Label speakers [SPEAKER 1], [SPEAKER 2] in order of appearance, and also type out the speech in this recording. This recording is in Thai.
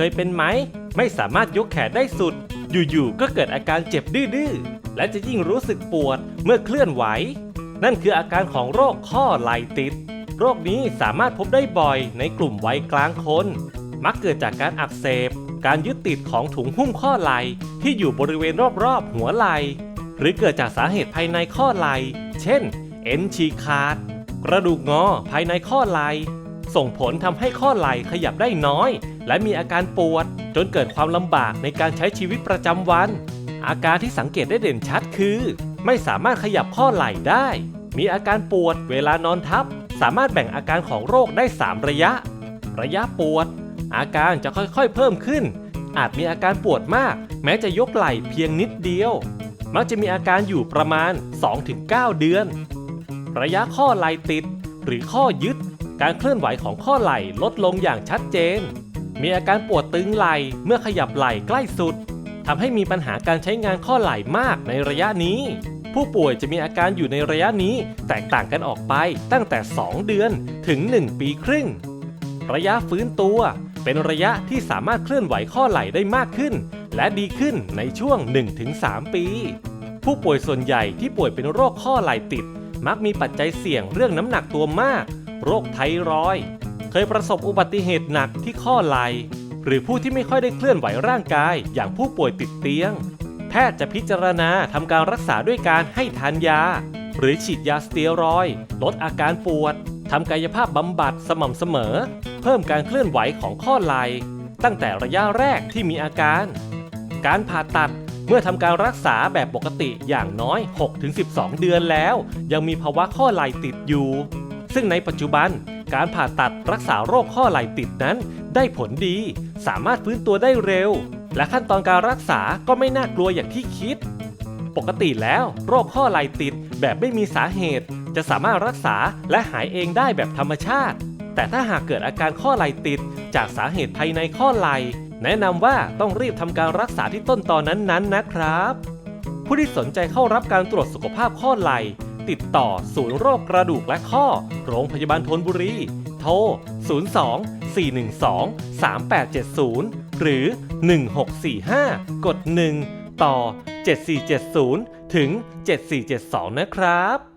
[SPEAKER 1] เคยเป็นไหม ไม่สามารถยกแขนได้สุด อยู่ๆก็เกิดอาการเจ็บดื้อๆและจะยิ่งรู้สึกปวดเมื่อเคลื่อนไหว นั่นคืออาการของโรคข้อไหล่ติด โรคนี้สามารถพบได้บ่อยในกลุ่มวัยกลางคน มักเกิดจากการอักเสบ การยึดติดของถุงหุ้มข้อไหล่ที่อยู่บริเวณรอบๆหัวไหล่หรือเกิดจากสาเหตุภายในข้อไหล่ เช่น เอ็นฉีกขาด กระดูกงอภายในข้อไหล่ ส่งผลทำให้ข้อไหล่ขยับได้น้อย และมีอาการปวด จนเกิดความลำบากในการใช้ชีวิตประจำวัน อาการที่สังเกตได้เด่นชัดคือ ไม่สามารถขยับข้อไหล่ได้ มีอาการปวดเวลานอนทับ สามารถแบ่งอาการของโรคได้ 3 ระยะ ระยะปวด อาการจะค่อยๆเพิ่มขึ้น อาจมีอาการปวดมาก แม้จะยกไหล่เพียงนิดเดียว มักจะมีอาการอยู่ประมาณ 2-9 เดือน ระยะข้อไหล่ติด หรือข้อยึด การเคลื่อนไหวของข้อไหล่ลดลงอย่างชัดเจน มีอาการปวดตึงไหล่เมื่อขยับไหล่ใกล้สุดทำให้มีปัญหาการใช้งานข้อไหล่มากในระยะนี้ ผู้ป่วยจะมีอาการอยู่ในระยะนี้แตกต่างกันออกไปตั้งแต่ 2 เดือนถึง 1 ปีครึ่ง ระยะฟื้นตัวเป็นระยะที่สามารถเคลื่อนไหวข้อไหล่ได้มากขึ้น และดีขึ้นในช่วง 1-3 ปี ผู้ป่วยส่วนใหญ่ที่ป่วยเป็นโรคข้อไหล่ติด มักมีปัจจัยเสี่ยงเรื่องน้ำหนักตัวมาก โรคไทรอยด์เคยประสบอุบัติเหตุหนักที่ข้อไหล่หรือผู้ที่ไม่ค่อยได้เคลื่อนไหวร่างกายอย่างผู้ป่วยติดเตียง แพทย์จะพิจารณาทำการรักษาด้วยการให้ทานยา หรือฉีดยาสเตียรอยลดอาการปวดทำกายภาพบำบัดสม่ำเสมอ เพิ่มการเคลื่อนไหวของข้อไหล่ตั้งแต่ระยะแรกที่มีอาการ การผ่าตัดเมื่อทำการรักษาแบบปกติอย่างน้อย 6-12 เดือนแล้ว ยังมีภาวะข้อไหล่ติดอยู่ ซึ่งในปัจจุบันการผ่าตัดรักษาโรคข้อไหล่ติดนั้น ได้ผลดี สามารถฟื้นตัวได้เร็ว และขั้นตอนการรักษาก็ไม่น่ากลัวอย่างที่คิด ปกติแล้วโรคข้อไหล่ติดแบบไม่มีสาเหตุ จะสามารถรักษาและหายเองได้แบบธรรมชาติ แต่ถ้าหากเกิดอาการข้อไหล่ติด จากสาเหตุภายในข้อไหล่แนะนำว่าต้องรีบทำการรักษาที่ต้นตอนนั้นๆนะครับ ผู้ที่สนใจเข้ารับการตรวจสุขภาพข้อไหล่ ติดต่อศูนย์โรคกระดูกและข้อ โรงพยาบาลธนบุรี โทร 02 412 3870 หรือ 1645 กด 1 ต่อ 7470 ถึง 7472 นะครับ